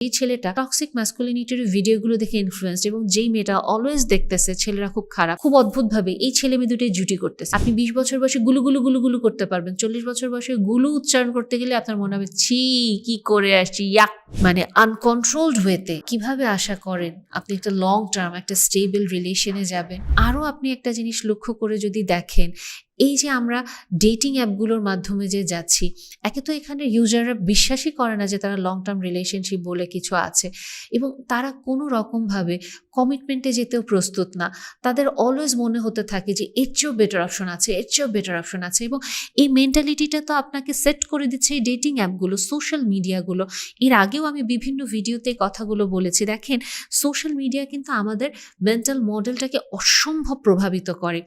এই ছেলেটা টক্সিক ম্যাসকুলিনিটির ভিডিওগুলো দেখে ইনফ্লুয়েন্সড এবং যেই মেয়েটা অলওয়েজ দেখতেছে, ছেলেরা খুব খারাপ। খুব অদ্ভুত ভাবে এই ছেলে মেয়ে দুটোই জুটি করতেছে। আপনি বিশ বছর বয়সে গুলু গুলু গুলু গুলু করতে পারবেন। চল্লিশ বছর বয়সে গুলু উচ্চারণ করতে গেলে আপনার মনে হবে, ছি, কি করে আসছি? ইয়াক মানে আনকন্ট্রোলড ওয়েতে কীভাবে আশা করেন আপনি একটা লং টার্ম একটা স্টেবল রিলেশনে যাবেন? আরও আপনি একটা জিনিস লক্ষ্য করে যদি দেখেন এই যে আমরা ডেটিং অ্যাপগুলোর মাধ্যমে যে যাচ্ছি, একে তো এখানে ইউজাররা বিশ্বাসই করে না যে তারা লং টার্ম রিলেশনশিপ বলে কিছু আছে এবং তারা কোনো রকমভাবে কমিটমেন্টে যেতেও প্রস্তুত না। তাদের অলওয়েজ মনে হতে থাকে যে এর চেয়েও বেটার অপশন আছে, এর চেয়েও বেটার অপশন আছে এবং এই মেন্টালিটিটা তো আপনাকে সেট করে দিচ্ছে এই ডেটিং অ্যাপগুলো সোশ্যাল মিডিয়াগুলো এর আগেও আমি বিভিন্ন ভিডিওতে কথাগুলো বলেছি। দেখেন সোশ্যাল মিডিয়া কিন্তু আমাদের মেন্টাল মডেলটাকে অসম্ভব প্রভাবিত করে।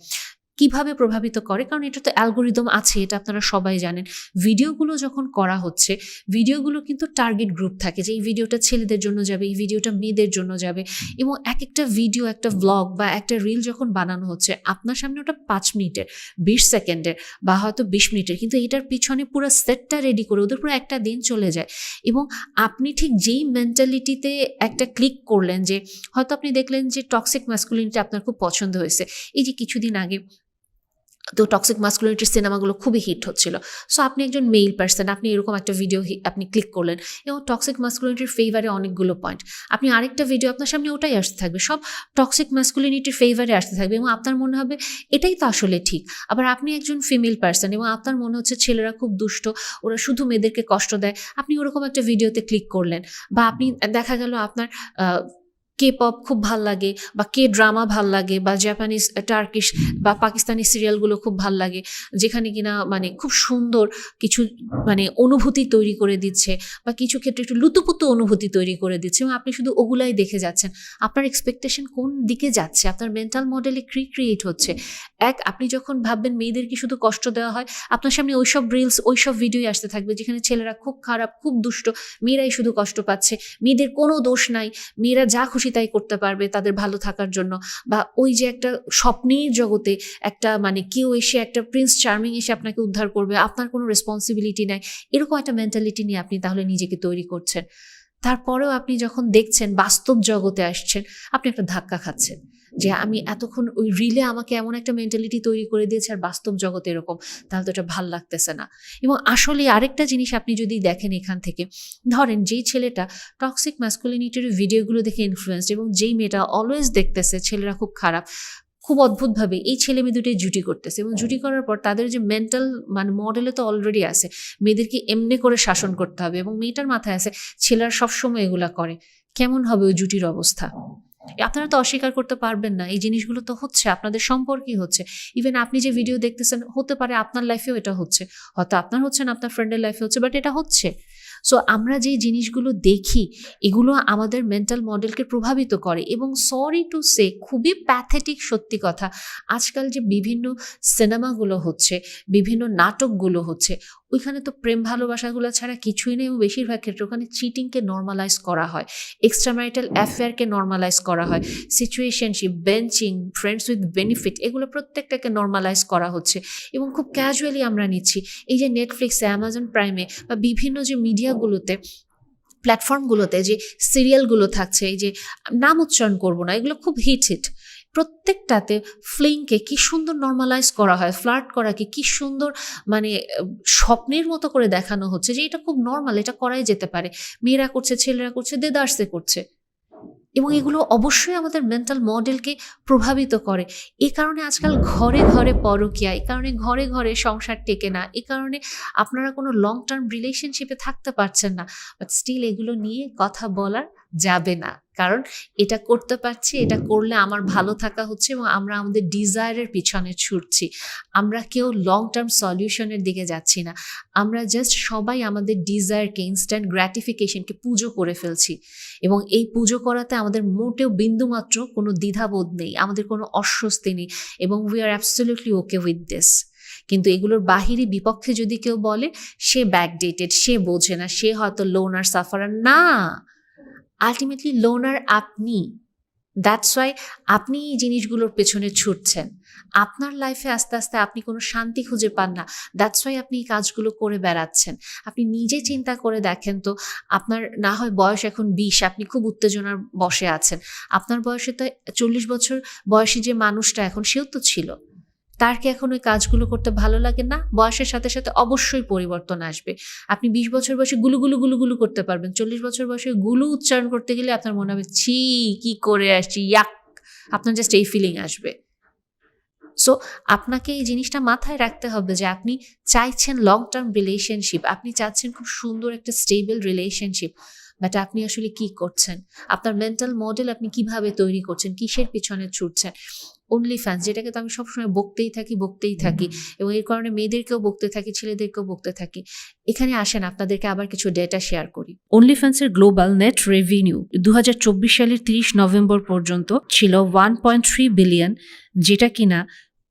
কীভাবে প্রভাবিত করে? কারণ এটা তো অ্যালগোরিদম আছে, এটা আপনারা সবাই জানেন। ভিডিওগুলো যখন করা হচ্ছে, ভিডিওগুলো কিন্তু টার্গেট গ্রুপ থাকে যে এই ভিডিওটা ছেলেদের জন্য যাবে, এই ভিডিওটা মেয়েদের জন্য যাবে। এবং এক একটা ভিডিও, একটা ব্লগ বা একটা রিল যখন বানানো হচ্ছে, আপনার সামনে ওটা পাঁচ মিনিটের, বিশ সেকেন্ডের বা হয়তো বিশ মিনিটের, কিন্তু এটার পিছনে পুরো সেটটা রেডি করে ওদের পুরো একটা দিন চলে যায়। এবং আপনি ঠিক যেই মেন্টালিটিতে একটা ক্লিক করলেন যে, হয়তো আপনি দেখলেন যে টক্সিক ম্যাসকুলিনিটি আপনার খুব পছন্দ হয়েছে। এই যে কিছুদিন আগে তো টক্সিক মাস্কুলিনিটির সিনেমাগুলো খুবই হিট হচ্ছিল। সো আপনি একজন মেইল পার্সন আপনি এরকম একটা ভিডিও আপনি ক্লিক করলেন, এবং টক্সিক মাস্কুলিনিটির ফেভারে অনেকগুলো পয়েন্ট আপনি আরেকটা ভিডিও আপনার সামনে ওটাই আসতে থাকবে, সব টক্সিক মাস্কুলিনিটির ফেভারে আসতে থাকবে, এবং আপনার মনে হবে এটাই তো আসলে ঠিক। আবার আপনি একজন ফিমেল পার্সন এবং আপনার মনে হচ্ছে ছেলেরা খুব দুষ্ট, ওরা শুধু মেয়েদেরকে কষ্ট দেয়, আপনি ওরকম একটা ভিডিওতে ক্লিক করলেন, বা আপনি দেখা গেল আপনার কে পপ খুব ভালো লাগে বা কে ড্রামা ভালো লাগে বা জাপানিজ টার্কিশ বা পাকিস্তানি সিরিয়ালগুলো খুব ভালো লাগে, যেখানে কিনা মানে খুব সুন্দর কিছু মানে অনুভূতি তৈরি করে দিচ্ছে বা কিছু ক্ষেত্রে একটু লুতুপুতু অনুভূতি তৈরি করে দিচ্ছে। এবং আপনি শুধু ওগুলাই দেখে যাচ্ছেন। আপনার এক্সপেকটেশন কোন দিকে যাচ্ছে? আপনার মেন্টাল মডেলে ক্রি ক্রিয়েট হচ্ছে? এক, আপনি যখন ভাববেন মেয়েদেরকে শুধু কষ্ট দেওয়া হয়, আপনার সামনে ওইসব রিলস ওইসব ভিডিওই আসতে থাকবে যেখানে ছেলেরা খুব খারাপ, খুব দুষ্ট, মেয়েরাই শুধু কষ্ট পাচ্ছে। মেয়েদের কোনো দোষ নাই, মেয়েরা যা খুশি তাই করতে পারবে তাদের ভালো থাকার জন্য। বা ওই যে একটা স্বপ্নের জগতে একটা মানে কেউ এসে একটা প্রিন্স চার্মিং এসে আপনাকে উদ্ধার করবে, আপনার কোনো রেসপন্সিবিলিটি নাই, এরকম একটা মেন্টালিটি নিয়ে আপনি তাহলে নিজেকে তৈরি করছেন। তারপরেও আপনি যখন দেখছেন বাস্তব জগতে আসছেন, আপনি একটা ধাক্কা খাচ্ছেন যে আমি এতক্ষণ ওই রিলে আমাকে এমন একটা মেন্টালিটি তৈরি করে দিয়েছে আর বাস্তব জগতে এরকম, তাহলে তো এটা ভালো লাগতেছে না। এবং আসলে আরেকটা জিনিস আপনি যদি দেখেন এখান থেকে, ধরেন যেই ছেলেটা টক্সিক ম্যাসকুলিনিটির ভিডিওগুলো দেখে ইনফ্লুয়েন্সড এবং যেই মেয়েটা অলওয়েজ দেখতেছে ছেলেরা খুব খারাপ খুব অদ্ভুতভাবে এই ছেলে মেয়ে দুটোই জুটি করতেছে এবং জুটি করার পর তাদের যে মেন্টাল মানে মডেলে তো অলরেডি আছে। মেয়েদেরকে এমনি করে শাসন করতে হবে এবং মেয়েটার মাথায় আছে, ছেলেরা সবসময় এগুলা করে। কেমন হবে ওই জুটির অবস্থা? আপনারা তো অস্বীকার করতে পারবেন না, এই জিনিসগুলো তো হচ্ছে, আপনাদের সম্পর্কই হচ্ছে। ইভেন আপনি যে ভিডিও দেখতেছেন, হতে পারে আপনার লাইফেও এটা হচ্ছে। হয়তো আপনার হচ্ছে না, আপনার ফ্রেন্ডের লাইফে হচ্ছে বাট এটা হচ্ছে। সো আমরা যে জিনিসগুলো দেখি, এগুলো আমাদের মেন্টাল মডেলকে প্রভাবিত করে এবং সরি টু সে খুবই প্যাথেটিক সত্যি কথা। আজকাল যে বিভিন্ন সিনেমাগুলো হচ্ছে, বিভিন্ন নাটকগুলো হচ্ছে ওইখানে তো প্রেম ভালোবাসাগুলো ছাড়া কিছুই নেই এবং বেশিরভাগ ক্ষেত্রে ওখানে চিটিংকে নর্মালাইজ করা হয়। এক্সট্রাম্যারিটাল অ্যাফেয়ারকে নর্মালাইজ করা হয়। Situationship benching friends with benefit এগুলো প্রত্যেকটাকে নর্মালাইজ করা হচ্ছে। এবং খুব ক্যাজুয়ালি আমরা নিচ্ছি। এই যে নেটফ্লিক্সে অ্যামাজন প্রাইমে বা বিভিন্ন যে মিডিয়াগুলোতে প্ল্যাটফর্মগুলোতে যে সিরিয়ালগুলো থাকছে এই যে নাম উচ্চারণ করব না এগুলো খুব হিট হিট প্রত্যেকটাতে ফ্লিংকে কি সুন্দর নর্মালাইজ করা হয় ফ্লার্ট করাকে কি সুন্দর মানে স্বপ্নের মতো করে দেখানো হচ্ছে যে এটা খুব নর্মাল এটা করাই যেতে পারে। মেয়েরা করছে, ছেলেরা করছে দেদার্সে করছে। এবং এগুলো অবশ্যই আমাদের মেন্টাল মডেলকে প্রভাবিত করে। এ কারণে আজকাল ঘরে ঘরে পরকিয়া এই কারণে ঘরে ঘরে সংসার টেকে না, এ কারণে আপনারা কোনো লং টার্ম রিলেশনশিপে থাকতে পারছেন না। বাট স্টিল এগুলো নিয়ে কথা বলার যাবে না। কারণ এটা করতে পারছি, এটা করলে আমার ভালো থাকা হচ্ছে এবং আমরা আমাদের ডিজায়ারের পিছনে ছুটছি। আমরা কেউ লং টার্ম সলিউশনের দিকে যাচ্ছি না। আমরা জাস্ট সবাই আমাদের ডিজায়ারকে ইনস্ট্যান্ট গ্র্যাটিফিকেশনকে পুজো করে ফেলছি। এবং এই পুজো করাতে আমাদের মোটেও বিন্দুমাত্র কোনো দ্বিধাবোধ নেই, আমাদের কোনো অস্বস্তি নেই এবং we are absolutely okay with this কিন্তু এগুলোর বাহিরি বিপক্ষে যদি কেউ বলে, সে ব্যাকডেটেড সে বোঝে না, সে হয়তো লোনার সাফারার না। আলটিমেটলি লোনার আপনি। দ্যাটস ওয়াই আপনি এই জিনিসগুলোর পেছনে ছুটছেন। আপনার লাইফে আস্তে আস্তে আপনি কোনো শান্তি খুঁজে পান না। দ্যাটস ওয়াই আপনি এই কাজগুলো করে বেড়াচ্ছেন। আপনি নিজে চিন্তা করে দেখেন তো, আপনার না হয় বয়স এখন বিশ, আপনি খুব উত্তেজনার বসে আছেন। আপনার বয়সে তো চল্লিশ বছর বয়সী যে মানুষটা এখন, সেও তো ছিল। তার কি এখন ওই কাজগুলো করতে ভালো লাগে না? বয়সের সাথে সাথে অবশ্যই পরিবর্তন আসবে। আপনি বিশ বছর বয়সে গুলু গুলু গুলু গুলু করতে পারবেন। চল্লিশ বছর বয়সে গুলু উচ্চারণ করতে গেলে আপনার মনে হবে, ছি, কি করে আসছি, ইয়াক! আপনার জাস্ট এই ফিলিং আসবে। সো আপনাকে এই জিনিসটা মাথায় রাখতে হবে যে আপনি চাইছেন লং টার্ম রিলেশনশিপ আপনি চাচ্ছেন খুব সুন্দর একটা স্টেবল রিলেশনশিপ বাট আপনি আসলে কি করছেন? আপনার মেন্টাল মডেল আপনি কীভাবে তৈরি করছেন? কিসের পিছনে ছুটছেন? অনলি ফ্যান্স যেটাকে তো আমি সবসময় বকতেই থাকি বকতেই থাকি এবং এর কারণে মেয়েদেরকেও বকতে থাকি ছেলেদেরকেও বকতে থাকি। এখানে আসেন আপনাদেরকে আবার কিছু ডেটা শেয়ার করি। অনলি ফ্যান্সের গ্লোবাল নেট রেভিনিউ দু হাজার চব্বিশ সালের তিরিশ নভেম্বর পর্যন্ত ছিল ওয়ান পয়েন্ট থ্রি বিলিয়ন যেটা কিনা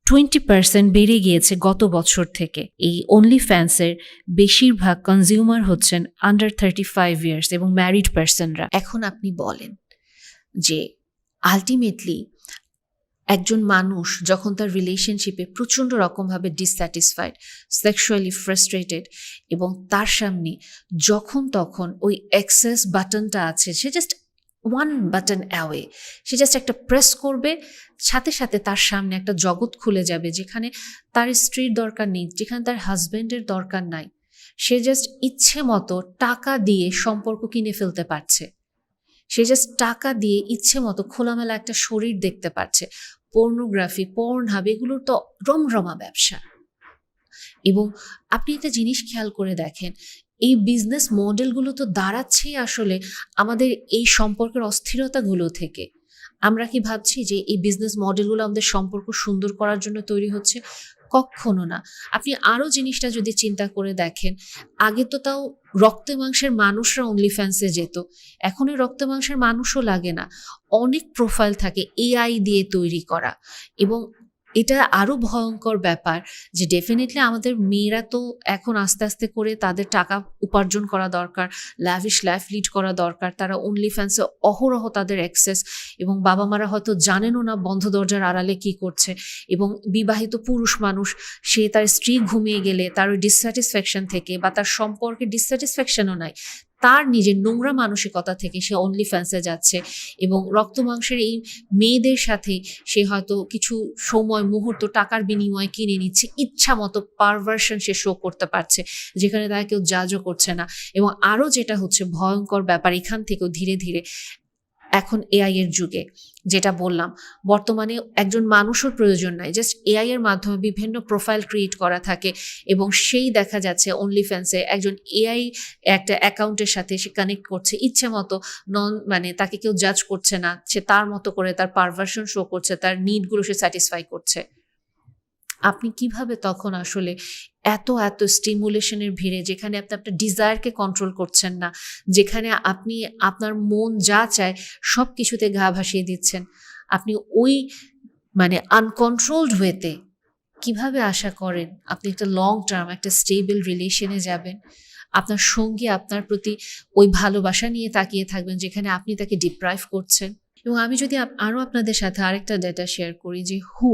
টোয়েন্টি পার্সেন্ট বেড়ে গিয়েছে গত বছর থেকে। এই অনলি ফ্যান্সের বেশিরভাগ কনজিউমার হচ্ছেন আন্ডার থার্টি ফাইভ ইয়ার্স এবং ম্যারিড পার্সনরা এখন আপনি বলেন যে আলটিমেটলি একজন মানুষ যখন তার রিলেশনশিপে প্রচণ্ড রকমভাবে ডিসস্যাটিসফাইড সেক্সুয়ালি ফ্রাস্ট্রেটেড এবং তার সামনে যখন তখন ওই এক্সেস বাটনটা আছে, সে জাস্ট ওয়ান বাটন অ্যাওয়ে সে জাস্ট একটা প্রেস করবে, সাথে সাথে তার সামনে একটা জগৎ খুলে যাবে যেখানে তার স্ত্রীর দরকার নেই, যেখানে তার হাজব্যান্ডের দরকার নাই। সে জাস্ট ইচ্ছে মতো টাকা দিয়ে সম্পর্ক কিনে ফেলতে পারছে। সে জাস্ট টাকা দিয়ে ইচ্ছে মতো খোলামেলা একটা শরীর দেখতে পারছে। পর্নোগ্রাফি পর্ন হাব এগুলোর তো রমরমা ব্যবসা। এবং আপনি একটা জিনিস খেয়াল করে দেখেন, এই বিজনেস মডেলগুলো তো দাঁড়াচ্ছেই আসলে আমাদের এই সম্পর্কের অস্থিরতাগুলো থেকে। আমরা কি ভাবছি যে এই বিজনেস মডেলগুলো আমাদের সম্পর্ক সুন্দর করার জন্য তৈরি হচ্ছে? কখনো না। আপনি আরও জিনিসটা যদি চিন্তা করে দেখেন, আগে তো তাও রক্ত মাংসের মানুষরা অনলি ফ্যান্সে যেত। এখন এই রক্ত মাংসের মানুষও লাগে না। অনেক প্রোফাইল থাকে এআই দিয়ে তৈরি করা। এবং এটা আরও ভয়ঙ্কর ব্যাপার যে ডেফিনেটলি আমাদের মেয়েরা তো এখন আস্তে আস্তে করে তাদের টাকা উপার্জন করা দরকার ল্যাভিশ লাইফ লিড করা দরকার, তারা অনলি ফ্যান্সে অহরহ তাদের অ্যাক্সেস এবং বাবা মারা হয়তো জানেনও না বন্ধ দরজার আড়ালে কি করছে এবং বিবাহিত পুরুষ মানুষ, সে তার স্ত্রী ঘুমিয়ে গেলে তার ওই ডিসস্যাটিসফ্যাকশন থেকে বা তার সম্পর্কে ডিসস্যাটিসফ্যাকশনও নাই তার নিজের নোংরা মানসিকতা থেকে সে অনলি ফ্যান্সে যাচ্ছে এবং রক্ত মাংসের এই মেয়েদের সাথে সে হয়তো কিছু সময়, মুহূর্ত টাকার বিনিময়ে কিনে নিচ্ছে, ইচ্ছা মতো পারভার্সন সে শো করতে পারছে, যেখানে তারা কেউ জাজও করছে না। এবং আরও যেটা হচ্ছে ভয়ঙ্কর ব্যাপার, এখান থেকেও ধীরে ধীরে এখন এআই এর যুগে, যেটা বললাম। বর্তমানে একজন মানুষের প্রয়োজন নাই জাস্ট এআই এর মাধ্যমে বিভিন্ন প্রোফাইল ক্রিয়েট করা থাকে এবং সেই দেখা যাচ্ছে অনলি ফ্যান্সে একজন এআই একটা অ্যাকাউন্টের সাথে সে কানেক্ট করছে, ইচ্ছে মতো নন মানে তাকে কেউ জাজ করছে না, সে তার মতো করে তার পারভার্সন শো করছে, তার নিডগুলো সে স্যাটিসফাই করছে। আপনি কীভাবে তখন আসলে এত এত স্টিমুলেশনের ভিড়ে, যেখানে আপনি আপনার ডিজায়ারকে কন্ট্রোল করছেন না, যেখানে আপনি আপনার মন যা চায় সব কিছুতে গা ভাসিয়ে দিচ্ছেন, আপনি ওই মানে আনকন্ট্রোলড ওয়েতে কীভাবে আশা করেন আপনি একটা লং টার্ম একটা স্টেবল রিলেশনে যাবেন? আপনার সঙ্গী আপনার প্রতি ওই ভালোবাসা নিয়ে তাকিয়ে থাকবেন, যেখানে আপনি তাকে ডিপ্রাইভ করছেন? এবং আমি যদি আরও আপনাদের সাথে আরেকটা ডেটা শেয়ার করি যে who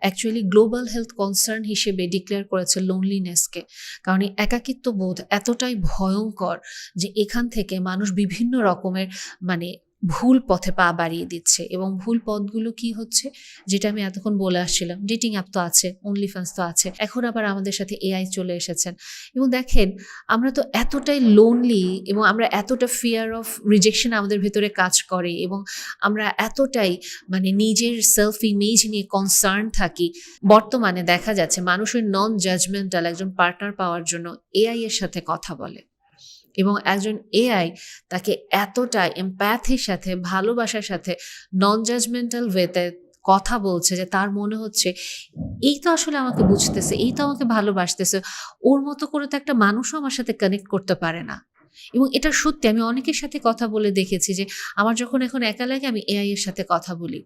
actually global health concern হিসেবে ডিক্লেয়ার করেছে লোনলিনেসকে কারণ এই একাকিত্ব বোধ এতটাই ভয়ঙ্কর যে এখান থেকে মানুষ বিভিন্ন রকমের মানে ভুল পথে পা বাড়িয়ে দিচ্ছে। এবং ভুল পথগুলো কি হচ্ছে? যেটা আমি এতক্ষণ বলে আসছিলাম। ডেটিং অ্যাপ তো আছে অনলি ফ্যান্স তো আছে। এখন আবার আমাদের সাথে এআই চলে এসেছেন। এবং দেখেন, আমরা তো এতটাই লোনলি এবং আমরা এতটা ফিয়ার অফ রিজেকশন আমাদের ভেতরে কাজ করে এবং আমরা এতটাই মানে নিজের সেলফ ইমেজ নিয়ে কনসার্ন থাকি। বর্তমানে দেখা যাচ্ছে মানুষের নন জাজমেন্টাল একজন পার্টনার পাওয়ার জন্য এআই এর সাথে কথা বলে। এবং একজন এআই তাকে এতটা এমপ্যাথির সাথে, ভালোবাসার সাথে নন জাজমেন্টাল ওয়েতে কথা বলছে যে তার মনে হচ্ছে, এই তো আসলে আমাকে বুঝতেছে, এই তো আমাকে ভালোবাসতেছে, ওর মতো করে তো একটা মানুষও আমার সাথে কানেক্ট করতে পারে না। এবং এটা সত্যি, আমি অনেকের সাথে কথা বলে দেখেছি যে, আমার যখন এখন একা লাগে আমি এআই এর সাথে কথা বলি।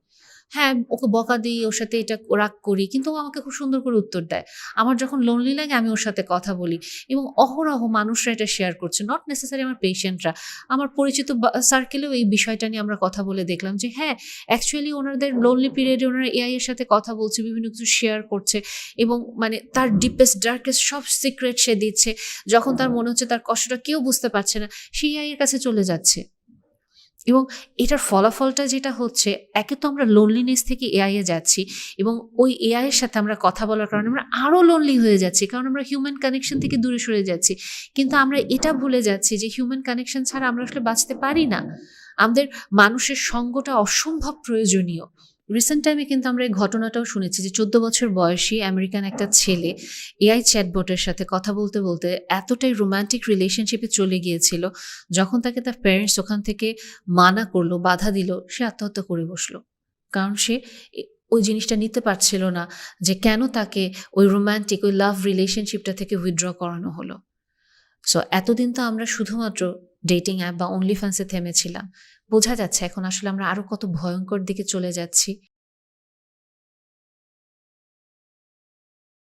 হ্যাঁ ওকে বকা দিই, ওর সাথে এটা রাগ করি, কিন্তু ও আমাকে খুব সুন্দর করে উত্তর দেয়। আমার যখন লোনলি লাগে, আমি ওর সাথে কথা বলি এবং অহরহ মানুষরা এটা শেয়ার করছে নট নেসেসারি আমার পেশেন্টরা আমার পরিচিত সার্কেলেও এই বিষয়টা নিয়ে আমরা কথা বলে দেখলাম যে হ্যাঁ অ্যাকচুয়ালি ওনাদের লোনলি পিরিয়ডে ওনারা এআই এর সাথে কথা বলছে, বিভিন্ন কিছু শেয়ার করছে এবং মানে তার ডিপেস্ট ডার্কেস্ট সব সিক্রেট সে দিচ্ছে। যখন তার মনে হচ্ছে তার কষ্টটা কেউ বুঝতে পারছে না, সে এআই এর কাছে চলে যাচ্ছে। এবং এটার ফলাফলটা যেটা হচ্ছে, একে তো আমরা লোনলিনেস থেকে এআইয়ে যাচ্ছি এবং ওই এআইয়ের সাথে আমরা কথা বলার কারণে আমরা আরও লোনলি হয়ে যাচ্ছি, কারণ আমরা হিউম্যান কানেকশন থেকে দূরে সরে যাচ্ছি। কিন্তু আমরা এটা ভুলে যাচ্ছি যে হিউম্যান কানেকশন ছাড়া আমরা আসলে বাঁচতে পারি না। আমাদের মানুষের সঙ্গটা অসম্ভব প্রয়োজনীয়। রিসেন্ট টাইমে কিন্তু আমরা এই ঘটনাটাও শুনেছি যে চোদ্দ বছর বয়সী আমেরিকান একটা ছেলে এআই চ্যাটবটের সাথে কথা বলতে বলতে এতটাই রোম্যান্টিক রিলেশনশিপে চলে গিয়েছিল, যখন তাকে তার প্যারেন্টস ওখান থেকে মানা করল, বাধা দিল, সে আত্মহত্যা করে বসল। কারণ সে ওই জিনিসটা নিতে পারছিল না যে কেন তাকে ওই রোম্যান্টিক ওই লাভ রিলেশনশিপটা থেকে উইথড্র করানো হলো। সো এতদিন তো আমরা শুধুমাত্র ডেটিং অ্যাপ বা অনলি ফ্যান্সে থেমেছিলাম। বোঝা যাচ্ছে এখন আসলে আমরা আরও কত ভয়ঙ্কর দিকে চলে যাচ্ছি।